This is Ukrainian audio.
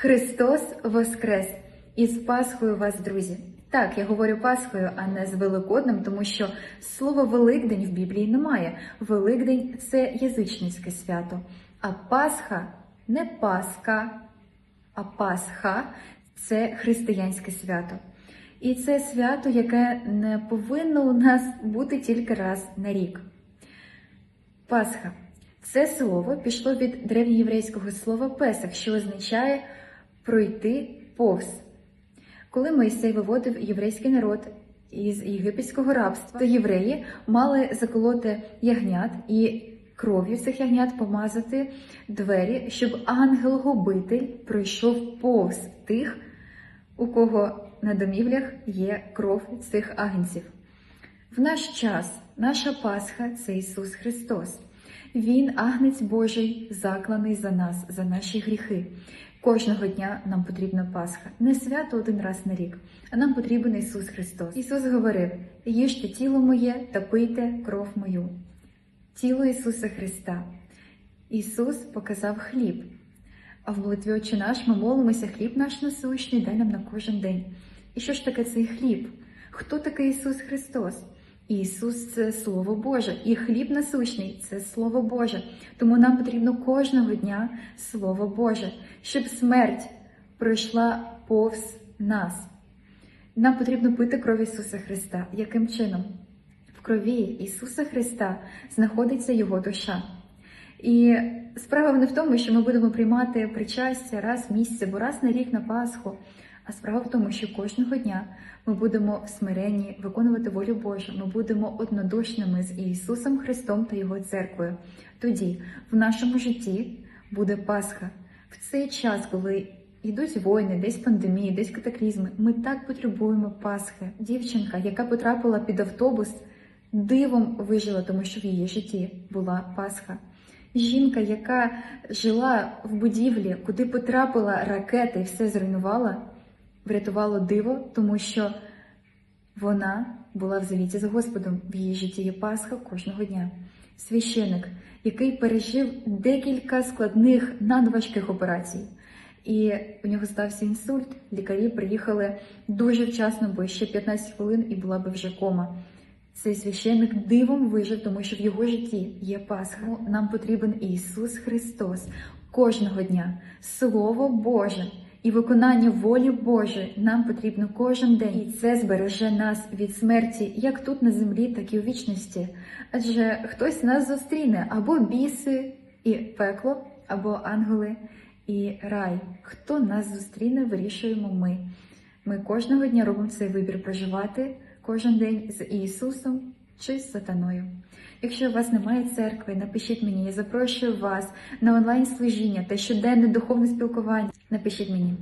Христос Воскрес! Із Пасхою вас, друзі! Так, я говорю Пасхою, а не з Великоднем, тому що слова Великдень в Біблії немає. Великдень це язичницьке свято, а Пасха не Пасха, а Пасха це християнське свято. І це свято, яке не повинно у нас бути тільки раз на рік. Пасха. Це слово пішло від древньоєврейського слова Песах, що означає пройти повз. Коли Мойсей виводив єврейський народ із єгипетського рабства, то євреї мали заколоти ягнят і кров'ю цих ягнят помазати двері, щоб ангел-губитель пройшов повз тих, у кого на домівлях є кров цих агнців. В наш час наша Пасха це Ісус Христос. Він, агнець Божий, закланий за нас, за наші гріхи. Кожного дня нам потрібна Пасха. Не свято один раз на рік, а нам потрібен Ісус Христос. Ісус говорив: їжте тіло моє та пийте кров мою. Тіло Ісуса Христа. Ісус показав хліб. А в молитві Отче наш ми молимося хліб наш насущний, дай нам на кожен день. І що ж таке цей хліб? Хто такий Ісус Христос? Ісус це Слово Боже, і хліб насущний це Слово Боже. Тому нам потрібно кожного дня Слово Боже, щоб смерть пройшла повз нас. Нам потрібно пити кров Ісуса Христа. Яким чином? В крові Ісуса Христа знаходиться Його душа. І справа не в тому, що ми будемо приймати причастя раз в місяць або раз на рік на Пасху. А справа в тому, що кожного дня ми будемо смиренні виконувати волю Божу. Ми будемо однодушними з Ісусом Христом та Його церквою. Тоді в нашому житті буде Пасха. В цей час, коли йдуть воїни, десь пандемії, десь катаклізми, ми так потребуємо Пасхи. Дівчинка, яка потрапила під автобус, дивом вижила, тому що в її житті була Пасха. Жінка, яка жила в будівлі, куди потрапила ракета і все зруйнувала, врятувало диво, тому що вона була в завіті з Господом. В її житті є Пасха кожного дня. Священик, який пережив декілька складних надважких операцій. І у нього стався інсульт. Лікарі приїхали дуже вчасно, бо ще 15 хвилин і була би вже кома. Цей священник дивом вижив, тому що в його житті є Пасха. Нам потрібен Ісус Христос кожного дня, Слово Боже і виконання волі Божої нам потрібно кожен день. І це збереже нас від смерті, як тут на землі, так і у вічності. Адже хтось нас зустріне або біси і пекло, або ангели і рай. Хто нас зустріне, вирішуємо ми. Ми кожного дня робимо цей вибір проживати кожен день з Ісусом чи з сатаною. Якщо у вас немає церкви, напишіть мені, я запрошую вас на онлайн служіння та щоденне духовне спілкування. Напишіть мені.